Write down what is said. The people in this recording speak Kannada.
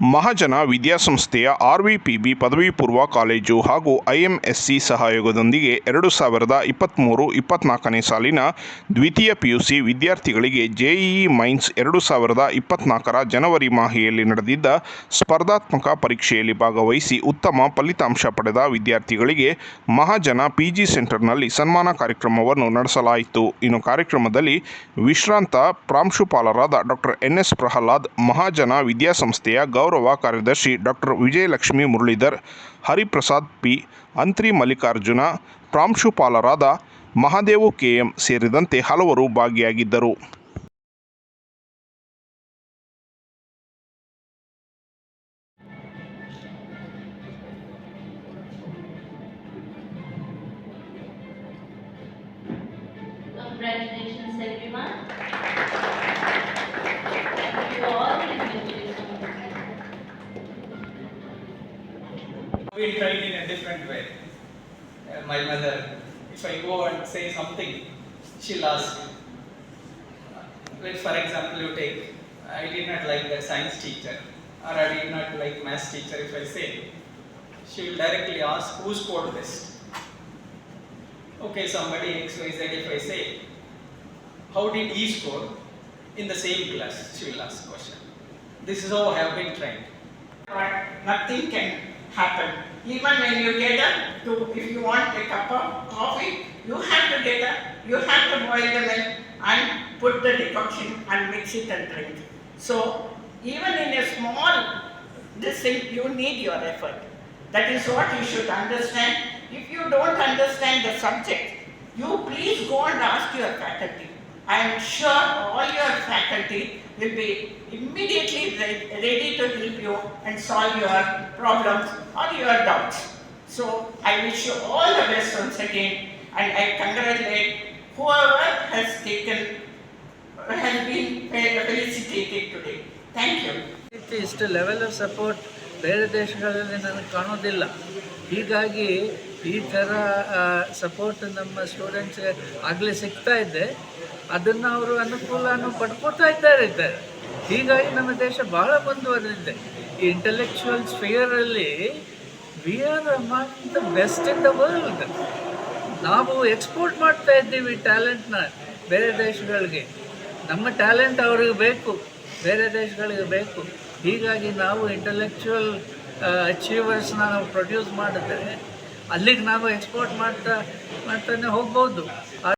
ಮಹಾಜನ ವಿದ್ಯಾಸಂಸ್ಥೆಯ ಆರ್ ವಿ ಪಿ ಬಿ ಪದವಿ ಪೂರ್ವ ಕಾಲೇಜು ಹಾಗೂ ಐಎಂಎಸ್ಸಿ ಸಹಯೋಗದೊಂದಿಗೆ ಎರಡು ಸಾವಿರದ ಇಪ್ಪತ್ತ್ಮೂರು ಇಪ್ಪತ್ತ್ನಾಲ್ಕನೇ ಸಾಲಿನ ದ್ವಿತೀಯ ಪಿಯುಸಿ ವಿದ್ಯಾರ್ಥಿಗಳಿಗೆ ಜೆಇಇ ಮೈನ್ಸ್ ಎರಡು ಸಾವಿರದ ಇಪ್ಪತ್ತ್ನಾಲ್ಕರ ಜನವರಿ ಮಾಹೆಯಲ್ಲಿ ನಡೆದಿದ್ದ ಸ್ಪರ್ಧಾತ್ಮಕ ಪರೀಕ್ಷೆಯಲ್ಲಿ ಭಾಗವಹಿಸಿ ಉತ್ತಮ ಫಲಿತಾಂಶ ಪಡೆದ ವಿದ್ಯಾರ್ಥಿಗಳಿಗೆ ಮಹಾಜನ ಪಿಜಿ ಸೆಂಟರ್ನಲ್ಲಿ ಸನ್ಮಾನ ಕಾರ್ಯಕ್ರಮವನ್ನು ನಡೆಸಲಾಯಿತು. ಇನ್ನು ಕಾರ್ಯಕ್ರಮದಲ್ಲಿ ವಿಶ್ರಾಂತ ಪ್ರಾಂಶುಪಾಲರಾದ doctor N S Prahlad, Mahajana ವಿದ್ಯಾಸಂಸ್ಥೆಯ ಗೌರವ ಕಾರ್ಯದರ್ಶಿ ಡಾಕ್ಟರ್ ವಿಜಯಲಕ್ಷ್ಮಿ ಮುರಳೀಧರ್ ಹರಿಪ್ರಸಾದ್ ಪಿ ಅಂತ್ರಿ ಮಲ್ಲಿಕಾರ್ಜುನ ಪ್ರಾಂಶುಪಾಲರಾದ ಮಹಾದೇವು ಕೆಎಂ ಸೇರಿದಂತೆ ಹಲವರು ಭಾಗಿಯಾಗಿದ್ದರು. We tried in a different way. Uh, my mother, if I go and say something, she'll ask. Like for example, you take, I did not like the science teacher, or I did not like math teacher. If I say, she will directly ask, who scored best? Okay, somebody X, Y, Z. If I say, how did he score in the same class? She will ask question. This is how I have been trained. but nothing can happen. Even when you get up to, if you want a cup of coffee, you have to get up, you have to boil the milk and put the decoction and mix it and drink. So even in a small, this thing, you need your effort. That is what you should understand. If you don't understand the subject, you please go and ask your faculty. I am sure all your faculty will be immediately re- ready to help you and solve your problems or your doubts. So I wish you all the best once again and I congratulate whoever has taken, has been fel- felicitated today. Thank you. ರೀತಿ ಇಷ್ಟು ಲೆವೆಲ್ ಆಫ್ ಸಪೋರ್ಟ್ ಬೇರೆ ದೇಶಗಳಲ್ಲಿ ನನಗೆ ಕಾಣೋದಿಲ್ಲ ಹೀಗಾಗಿ ಈ ಥರ ಸಪೋರ್ಟ್ ನಮ್ಮ ಸ್ಟೂಡೆಂಟ್ಸ್ಗೆ ಆಗಲೇ ಸಿಗ್ತಾ ಇದೆ ಅದನ್ನು ಅವರು ಅನುಕೂಲನೂ ಪಡ್ಕೋತಾ ಇದ್ದಾರೆ ಇದ್ದಾರೆ. ಹೀಗಾಗಿ ನಮ್ಮ ದೇಶ ಬಹಳ ಮುಂದುವರೆದಿದೆ. ಈ intellectual ಸ್ಫಿಯರಲ್ಲಿ we are among the best in the world ನಾವು ಎಕ್ಸ್ಪೋರ್ಟ್ ಮಾಡ್ತಾ ಇದ್ದೀವಿ ಟ್ಯಾಲೆಂಟ್ನ ಬೇರೆ ದೇಶಗಳಿಗೆ. ನಮ್ಮ ಟ್ಯಾಲೆಂಟ್ ಅವ್ರಿಗೆ ಬೇಕು, ಬೇರೆ ದೇಶಗಳಿಗೆ ಬೇಕು. ಹೀಗಾಗಿ ನಾವು ಇಂಟೆಲೆಕ್ಚುವಲ್ ಅಚೀವರ್ಸ್ನ ನಾವು ಪ್ರೊಡ್ಯೂಸ್ ಮಾಡಿದ್ರೆ ಅಲ್ಲಿಗೆ ನಾವು ಎಕ್ಸ್ಪೋರ್ಟ್ ಮಾಡ್ತಾ, ಮಾಡ್ತಾನೆ ಹೋಗ್ಬೋದು.